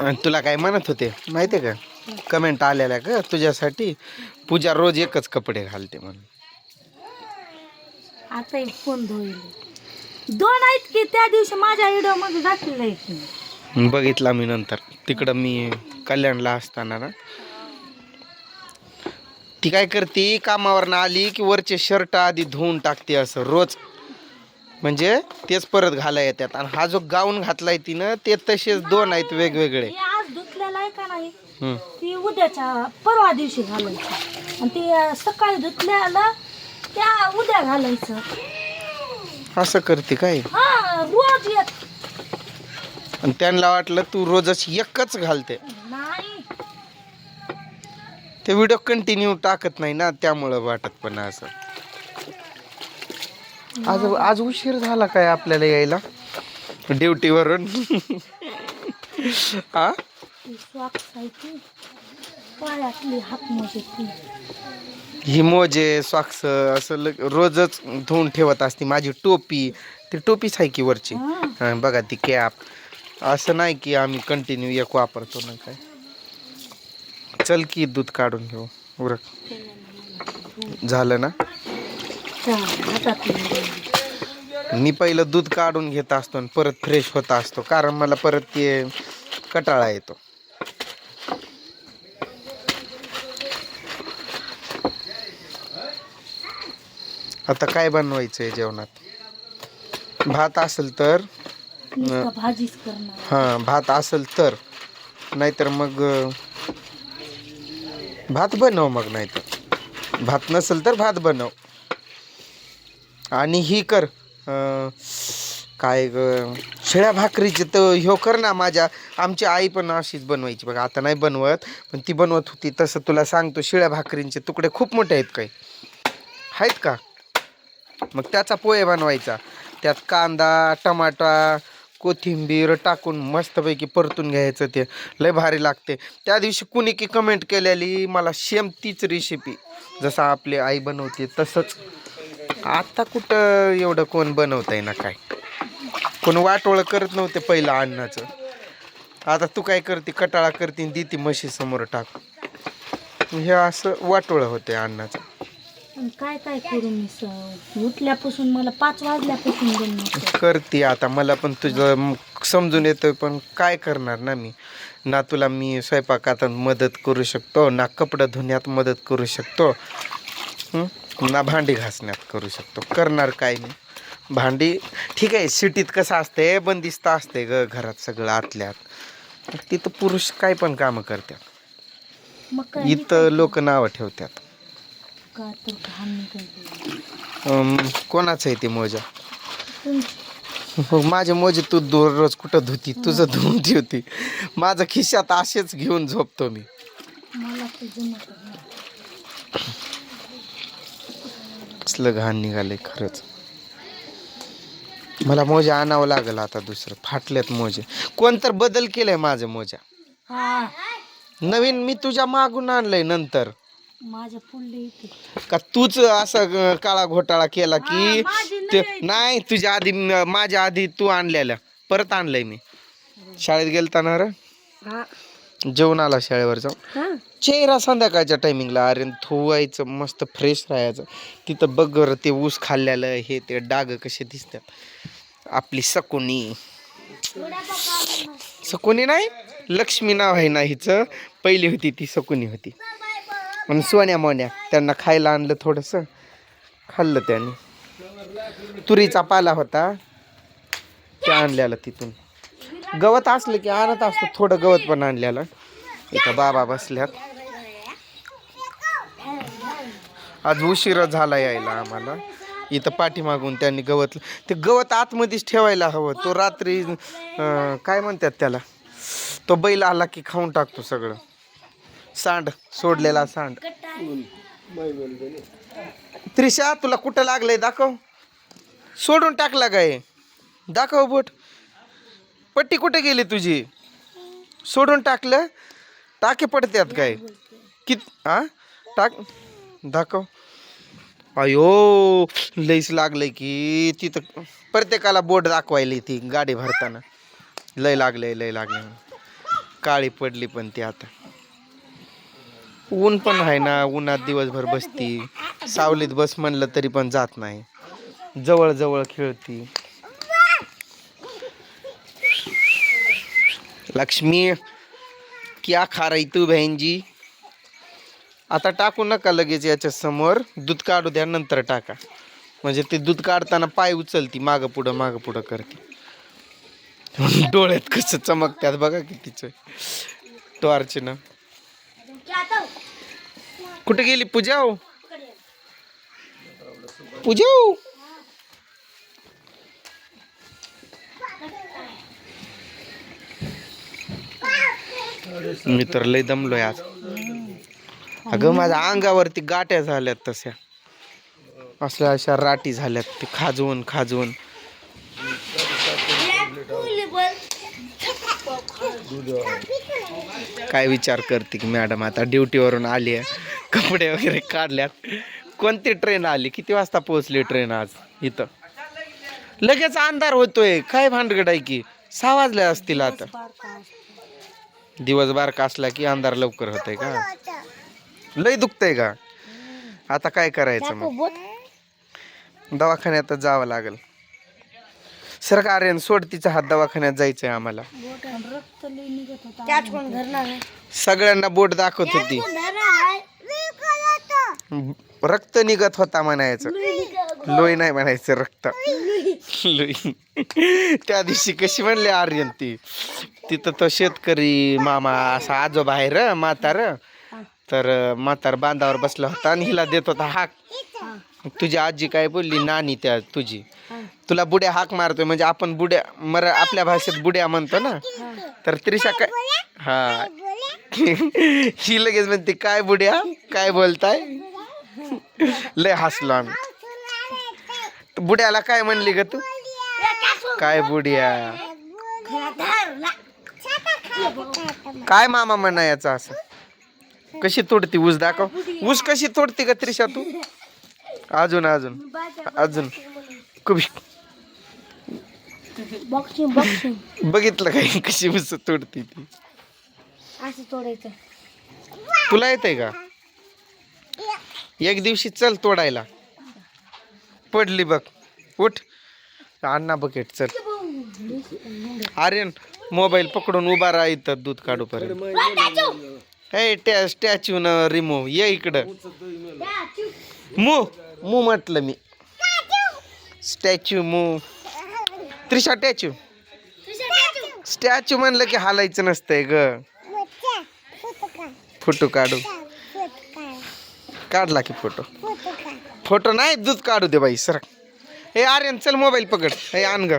अन तुला काय म्हणत होते? माहिती आहे का कमेंट आलेल्या का? तुझ्यासाठी पूजा रोज एकच कपडे घालते म्हणून. आता एक फोन धुईल दोन आहेत की त्या दिवशी माझ्या व्हिडिओमध्ये दाखवलं आहे की बघितला मी नंतर. तिकडं मी कल्याणला असताना ना ती काय करते? कामावरनं आली की वरचे शर्ट आधी धुवून टाकते असं रोज. म्हणजे तेच परत घाला येतात आणि हा जो गाऊन घातलाय तिनं ते तसेच दोन आहेत वेगवेगळे. हे आज धुतलेलं आहे का नाही? हम्म. ती उद्याच्या परवा दिवशी घालायचं. आणि ती अं, सकाळी धुतल्याला त्या उद्या घालायचं. असं करते काय? हा रोज एक. आणि त्यांना वाटलं तू रोजच एकच घालते. नाही. ते व्हिडिओ कंटिन्यू टाकत नाही ना त्यामुळं वाटत पण असं. आज आज उशीर झाला काय आपल्याला यायला? ड्युटीवरून. हा ही मोजे सॉक्स असं लग- रोजच धुवून ठेवत असते माझी टोपी. ती टोपीच आहे की वरची? हा. बघा ती कॅप असं नाही की आम्ही कंटिन्यू एक वापरतो ना काय. चल की दूध काढून घेऊ. उरक. झालं ना? मी पहिलं दूध काढून घेत असतो आणि परत फ्रेश होत असतो. कारण मला परत ते कटाळा येतो. आता काय बनवायचं आहे जेवणात? भात असेल तर हां भात असेल तर नाहीतर मग भात बनव मग नाहीतर. भात नसेल तर भात बनव. आणि ही कर. काय ग? शिळ्या भाकरीचे तर ह्यो कर ना माझ्या. आमची आई पण अशीच बनवायची बघा. आता नाही बनवत पण ती बनवत होती. तसं तुला सांगतो शिळ्या भाकरींचे तुकडे खूप मोठे आहेत काही आहेत का? मग त्याचा पोहे बनवायचा. त्यात कांदा टमाटा कोथिंबीर टाकून मस्तपैकी परतून घ्यायचं ते. लय भारी लागते. त्या दिवशी कुणी की कमेंट केलेली मला सेम तीच रेसिपी जसं आपली आई बनवते तसंच. आता कुठं एवढं कोण बनवत आहे ना काय? कोण वाटोळं करत नव्हते पहिलं अन्नाचं. आता तू काय करते कटाळा करते आणि देते म्हशी समोर टाक. हे असं वाटोळं होते अन्नाचं. पण काय काय करू मी स- उठल्यापासून मला पाच वाजल्यापासून करते आता मला पण तुझं म- समजून येतं पण काय करणार ना मी? ना तुला मी स्वयंपाकात मदत करू शकतो ना कपडं धुण्यात मदत करू शकतो. हं? ना भांडी घासण्यात करू शकतो. करणार काय मी? भांडी ठीक आहे सिटीत कसं असते बंदिस्त असते ग घरात सगळं आतल्यात. तिथं पुरुष काय पण कामं करतात. इथं लोक नावं ठेवतात. कोणाचं आहे ते मोजा? हो माझे मोजे तू दररोज कुठं धुती तुझं धुवून ठेवती. माझं खिशात असेच घेऊन झोपतो मी मला ते जमत नाही. कसलं घाण निघालंय खरंच. मला मोजे आणावं लागेल आता दुसरं. फाटल्यात मोजे. कोण तर बदल केलाय माझं मोजा. नवीन मी तुझ्या मागून आणलंय नंतर. माझ्या पुढले इथे. का तूच असं काळा घोटाळा केला की ते. नाही तुझ्या आधी माझ्या आधी तू आणलेल्या. परत आणलंय मी. शाळेत गेलताना रे? हा. जेवण आला शाळेवर जाऊन चेहरा संध्याकाळच्या टायमिंगला अरे धुवायचं मस्त फ्रेश राहायचं. तिथं बघ बरं ते ऊस खाल्लेलं हे ते डाग कसे दिसतात. आपली सकुनी. सकुनी नाही लक्ष्मी नाव आहे ना हिचं. पहिली होती ती सकुनी होती. आणि सोन्या मोन्या त्यांना खायला आणलं थोडंसं. खाल्लं त्याने. तुरीचा पाला होता. ते आणलेला तिथून. गवत असलं की आणत असतो थोडं गवत पण आणलेलं इथं बाबा बसल्यात. आज उशिरा झाला यायला आम्हाला. इथं पाठीमागून त्यांनी गवत ते गवत आतमध्येच ठेवायला हवं. तो रात्री काय म्हणतात त्याला? तो बैल आला की खाऊन टाकतो सगळं. सांड सोडलेला सांड. त्रिशा तुला कुठं लागलंय? दाखव. सोडून टाकला काय? दाखव बोट. पट्टी कुठे गेली तुझी? सोडून टाकलं? टाके पडत्यात काय? कित हा टाक दाखव. अयो लईच लागलंय की तिथं प्रत्येकाला बोट दाखवायली ती गाडी भरताना. लय लागलंय लय लागलंय. काळी पडली पण ती आता. ऊन पण आहे ना उन्हात दिवसभर बसती. सावलीत बस म्हणलं तरी पण जात नाही. जवळ जवळ खेळती. लक्ष्मी क्या खा रही तू बहन जी? आता टाकू नका लगेच याच्या समोर. दूध काढू द्या नंतर टाका. म्हणजे ते दूध काढताना पाय उचलती मागं पुढं मागं पुढं करते. डोळ्यात कसं चमकत्यात बघा कितीच तिचं. टॉर्चनं कुठे गेली पूजा हो? पूजा हो? मी तर लय दमलोय आज. अगं माझ्या अंगावरती गाट्या झाल्यात तशा. असल्या अशा राटी झाल्यात ते खाजवून खाजवून. काय विचार करते की मॅडम आता ड्युटीवरून आली आहे. कपडे वगैरे काढल्यात. कोणती ट्रेन आली? किती वाजता पोहोचली ट्रेन आज इथं? लगेच अंधार होतोय. काय भांडगड आहे की? सहा वाजल्या असतील आता. दिवस बारका असला की अंधार लवकर होतंय का? लय दुखतंय का? आता काय करायचं मग? दवाखान्यातच जावं लागेल. सरकार सोड तिचा हात दवाखान्यात जायचंय आम्हाला. रक्त लई निघत होता त्याच कोण धरणार नाही सगळ्यांना बोट दाखवत होती. रक्त निघत होता म्हणायचं. लोई नाही म्हणायचं रक्त. लोई. त्या दिवशी कशी म्हणली आर्यन ती? तिथं तो शेतकरी मामा असा आजोबा आहे र म्हातार. तर म्हातार बांधावर बसला होता आणि हिला देत होता हाक. तुझी आजी काय बोलली? नानी त्या तुझी. तुला बुड्या हाक मारतोय म्हणजे आपण बुड्या मर आपल्या भाषेत बुड्या म्हणतो ना. तर त्रिशा काय? हा. ही लगेच म्हणते काय बुड्या? काय बोलताय? लय हसलो आम्ही. बुड्याला काय म्हणली ग तू? काय बुड्या? काय मामा म्हणायचं असं? कशी तोडती ऊस दाखव. ऊस कशी तोडती का त्रिशा तू? अजून अजून अजून. बघितलं काय कशी ऊस तोडती ती? असं तोडायचं. तुला येते का? एक दिवशी चल तोडायला. पडली बघ. उठ. अण्णा बकेट चल. आर्यन मोबाईल पकडून उभा राहा इथं दूध काढू पर्यंत. हे त्या स्टॅच्यू न रिमूव्ह ये इकडं. मू मू म्हटलं मी. स्टॅच्यू मू. त्रिशा स्टॅच्यू स्टॅच्यू म्हणलं की हालायचं नसतंय ग. फोटो काढू. काढला की फोटो? फोटो नाही दूध काढू दे बाई सर हे आर्यन चल मोबाईल पकड. हे आण ग.